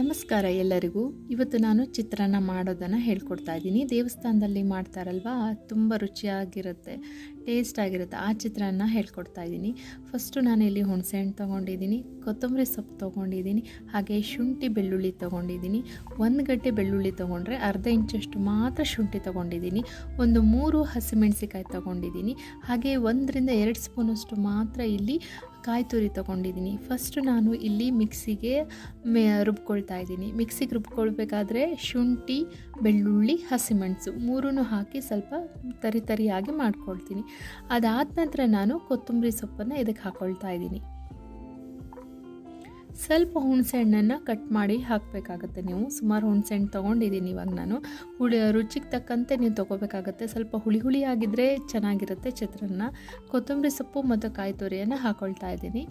ನಮಸ್ಕಾರ ಎಲ್ಲರಿಗೂ. ಇವತ್ತು ನಾನು ಚಿತ್ರಾನ್ನ ಮಾಡೋದನ್ನು ಹೇಳ್ಕೊಡ್ತಾ ಇದ್ದೀನಿ. ದೇವಸ್ಥಾನದಲ್ಲಿ ಮಾಡ್ತಾರಲ್ವಾ? ತುಂಬ ರುಚಿಯಾಗಿರುತ್ತೆ ಟೇಸ್ಟ್ ಆಗಿರುತ್ತೆ. ಆ ಚಿತ್ರಾನ್ನ ಹೇಳ್ಕೊಡ್ತಾ ಇದ್ದೀನಿ. ಫಸ್ಟು ನಾನು ಇಲ್ಲಿ ಹುಣಸೆಹಣ್ಣು ತೊಗೊಂಡಿದ್ದೀನಿ, ಕೊತ್ತಂಬರಿ ಸೊಪ್ಪು ತೊಗೊಂಡಿದ್ದೀನಿ, ಹಾಗೆ ಶುಂಠಿ ಬೆಳ್ಳುಳ್ಳಿ ತೊಗೊಂಡಿದ್ದೀನಿ. ಒಂದು ಗಂಟೆ ಬೆಳ್ಳುಳ್ಳಿ ತೊಗೊಂಡ್ರೆ ಅರ್ಧ ಇಂಚಷ್ಟು ಮಾತ್ರ ಶುಂಠಿ ತೊಗೊಂಡಿದ್ದೀನಿ. ಒಂದು ಮೂರು ಹಸಿಮೆಣಸಿಕಾಯಿ ತೊಗೊಂಡಿದ್ದೀನಿ. ಹಾಗೆ ಒಂದರಿಂದ ಎರಡು ಸ್ಪೂನಷ್ಟು ಮಾತ್ರ ಇಲ್ಲಿ ಕಾಯಿ ತುರಿ ತೊಗೊಂಡಿದ್ದೀನಿ. ಫಸ್ಟು ನಾನು ಇಲ್ಲಿ ಮಿಕ್ಸಿಗೆ ಮೆ, ರುಬ್ಕೊಳ್ತಾ ಇದ್ದೀನಿ. ಮಿಕ್ಸಿಗೆ ರುಬ್ಕೊಳ್ಬೇಕಾದ್ರೆ ಶುಂಠಿ, ಬೆಳ್ಳುಳ್ಳಿ, ಹಸಿಮೆಣಸು ಮೂರೂ ಹಾಕಿ ಸ್ವಲ್ಪ ತರಿ ತರಿಯಾಗಿ ಮಾಡ್ಕೊಳ್ತೀನಿ. ಅದಾದ ನಂತರ ನಾನು ಕೊತ್ತಂಬರಿ ಸೊಪ್ಪನ್ನು ಇದಕ್ಕೆ ಹಾಕ್ಕೊಳ್ತಾ ಇದ್ದೀನಿ. ಸ್ವಲ್ಪ ಹುಣಸೆಹಣ್ಣನ್ನು ಕಟ್ ಮಾಡಿ ಹಾಕಬೇಕಾಗತ್ತೆ ನೀವು. ಸುಮಾರು ಹುಣಸೆಹಣ್ಣು ತೊಗೊಂಡಿದ್ದೀನಿ ಇವಾಗ ನಾನು. ಹುಳಿ, ರುಚಿಗೆ ತಕ್ಕಂತೆ ನೀವು ತೊಗೋಬೇಕಾಗತ್ತೆ. ಸ್ವಲ್ಪ ಹುಳಿ ಹುಳಿ ಆಗಿದ್ದರೆ ಚೆನ್ನಾಗಿರುತ್ತೆ ಚಿತ್ರಾನ್ನ. ಕೊತ್ತಂಬರಿ ಸೊಪ್ಪು ಮತ್ತು ಕಾಯಿ ತುರಿಯನ್ನು ಹಾಕ್ಕೊಳ್ತಾ ಇದ್ದೀನಿ.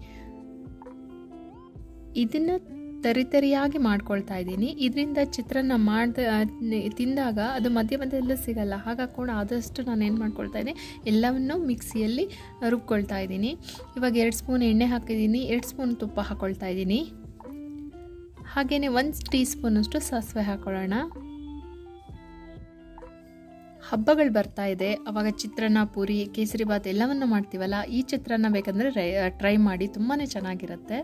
ಇದನ್ನು ತರಿ ತರಿಯಾಗಿ ಮಾಡ್ಕೊಳ್ತಾ ಇದ್ದೀನಿ. ಇದರಿಂದ ಚಿತ್ರಾನ್ನ ಮಾಡ್ದ ತಿಂದಾಗ ಅದು ಮಧ್ಯ ಮಧ್ಯದಲ್ಲೂ ಸಿಗಲ್ಲ ಹಾಗಾಕೊಂಡು ಆದಷ್ಟು ನಾನು ಏನು ಮಾಡ್ಕೊಳ್ತಾ ಇದ್ದೀನಿ, ಎಲ್ಲವನ್ನು ಮಿಕ್ಸಿಯಲ್ಲಿ ರುಬ್ಕೊಳ್ತಾ ಇದ್ದೀನಿ. ಇವಾಗ ಎರಡು ಸ್ಪೂನ್ ಎಣ್ಣೆ ಹಾಕಿದ್ದೀನಿ, ಎರಡು ಸ್ಪೂನ್ ತುಪ್ಪ ಹಾಕ್ಕೊಳ್ತಾ ಇದ್ದೀನಿ. ಹಾಗೆಯೇ ಒಂದು ಟೀ ಸ್ಪೂನಷ್ಟು ಸಾಸಿವೆ ಹಾಕೊಳ್ಳೋಣ. ಹಬ್ಬಗಳು ಬರ್ತಾ ಇದೆ. ಅವಾಗ ಚಿತ್ರಾನ್ನ, ಪೂರಿ, ಕೇಸರಿ ಬಾತ್ ಎಲ್ಲವನ್ನು ಮಾಡ್ತೀವಲ್ಲ, ಈ ಚಿತ್ರಾನ್ನ ಬೇಕಂದರೆ ಟ್ರೈ ಮಾಡಿ ತುಂಬಾ ಚೆನ್ನಾಗಿರುತ್ತೆ.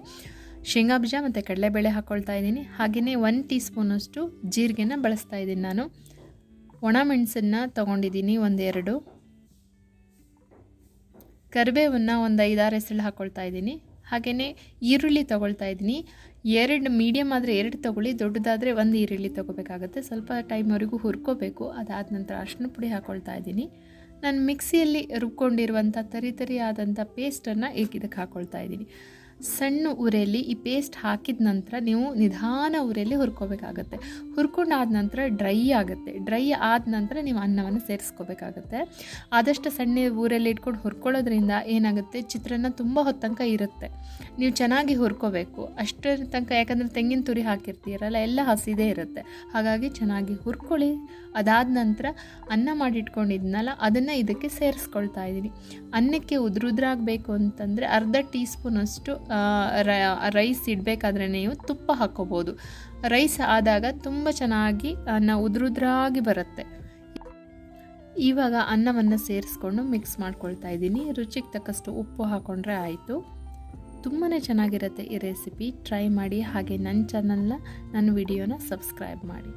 ಶೇಂಗಾ ಬೀಜ ಮತ್ತು ಕಡಲೆಬೇಳೆ ಹಾಕ್ಕೊಳ್ತಾ ಇದ್ದೀನಿ. ಹಾಗೆಯೇ ಒನ್ ಟೀ ಸ್ಪೂನಷ್ಟು ಜೀರಿಗೆನ ಬಳಸ್ತಾ ಇದ್ದೀನಿ ನಾನು. ಒಣ ಮೆಣಸನ್ನು ತೊಗೊಂಡಿದ್ದೀನಿ ಒಂದೆರಡು. ಕರಿಬೇವನ್ನು ಒಂದು ಐದಾರು ಹೆಸಳು ಹಾಕ್ಕೊಳ್ತಾ ಇದ್ದೀನಿ. ಹಾಗೆಯೇ ಈರುಳ್ಳಿ ತೊಗೊಳ್ತಾ ಇದ್ದೀನಿ. ಎರಡು ಮೀಡಿಯಮ್ ಆದರೆ ಎರಡು ತೊಗೊಳ್ಳಿ, ದೊಡ್ಡದಾದರೆ ಒಂದು ಈರುಳ್ಳಿ ತೊಗೋಬೇಕಾಗುತ್ತೆ. ಸ್ವಲ್ಪ ಟೈಮ್ವರೆಗೂ ಹುರ್ಕೋಬೇಕು. ಅದಾದ ನಂತರ ಅರ್ಶಿನ ಪುಡಿ ಹಾಕ್ಕೊಳ್ತಾ ಇದ್ದೀನಿ. ನಾನು ಮಿಕ್ಸಿಯಲ್ಲಿ ರುಬ್ಕೊಂಡಿರುವಂಥ ತರಿ ತರಿ ಆದಂಥ ಪೇಸ್ಟನ್ನು ಈಗ ಇದಕ್ಕೆ ಹಾಕ್ಕೊಳ್ತಾ ಇದ್ದೀನಿ. ಸಣ್ಣ ಉರೆಯಲ್ಲಿ ಈ ಪೇಸ್ಟ್ ಹಾಕಿದ ನಂತರ ನೀವು ನಿಧಾನ ಉರೆಯಲ್ಲಿ ಹುರ್ಕೋಬೇಕಾಗತ್ತೆ. ಹುರ್ಕೊಂಡಾದ ನಂತರ ಡ್ರೈ ಆಗುತ್ತೆ. ಡ್ರೈ ಆದ ನಂತರ ನೀವು ಅನ್ನವನ್ನು ಸೇರಿಸ್ಕೋಬೇಕಾಗತ್ತೆ. ಆದಷ್ಟು ಸಣ್ಣ ಊರಲ್ಲಿ ಇಟ್ಕೊಂಡು ಹುರ್ಕೊಳ್ಳೋದ್ರಿಂದ ಏನಾಗುತ್ತೆ? ಚಿತ್ರಾನ್ನ ತುಂಬ ಹೊತ್ತಂಕ ಇರುತ್ತೆ. ನೀವು ಚೆನ್ನಾಗಿ ಹುರ್ಕೋಬೇಕು. ಅಷ್ಟರ ತನಕ ಯಾಕಂದರೆ ತೆಂಗಿನ ತುರಿ ಹಾಕಿರ್ತೀರಲ್ಲ, ಎಲ್ಲ ಹಸಿದೇ ಇರುತ್ತೆ. ಹಾಗಾಗಿ ಚೆನ್ನಾಗಿ ಹುರ್ಕೊಳ್ಳಿ. ಅದಾದ ನಂತರ ಅನ್ನ ಮಾಡಿಟ್ಕೊಂಡಿದ್ನಲ್ಲ, ಅದನ್ನು ಇದಕ್ಕೆ ಸೇರಿಸ್ಕೊಳ್ತಾ ಇದ್ದೀನಿ. ಅನ್ನಕ್ಕೆ ಉದ್ರುದ್ರಾಗಬೇಕು ಅಂತಂದರೆ ಅರ್ಧ ಟೀ ಸ್ಪೂನಷ್ಟು ರೈಸ್ ಇಡಬೇಕಾದ್ರೆ ನೀವು ತುಪ್ಪ ಹಾಕ್ಕೋಬೋದು ರೈಸ್ ಆದಾಗ ತುಂಬ ಚೆನ್ನಾಗಿ ಅನ್ನ ಉದುರುದ್ರಾಗಿ ಬರುತ್ತೆ. ಇವಾಗ ಅನ್ನವನ್ನು ಸೇರಿಸ್ಕೊಂಡು ಮಿಕ್ಸ್ ಮಾಡ್ಕೊಳ್ತಾ ಇದ್ದೀನಿ. ರುಚಿಗೆ ತಕ್ಕಷ್ಟು ಉಪ್ಪು ಹಾಕ್ಕೊಂಡ್ರೆ ಆಯಿತು. ತುಂಬಾ ಚೆನ್ನಾಗಿರುತ್ತೆ ಈ ರೆಸಿಪಿ ಟ್ರೈ ಮಾಡಿ. ಹಾಗೆ ನನ್ನ ಚಾನಲ್ನ ನನ್ನ ವಿಡಿಯೋನ ಸಬ್ಸ್ಕ್ರೈಬ್ ಮಾಡಿ.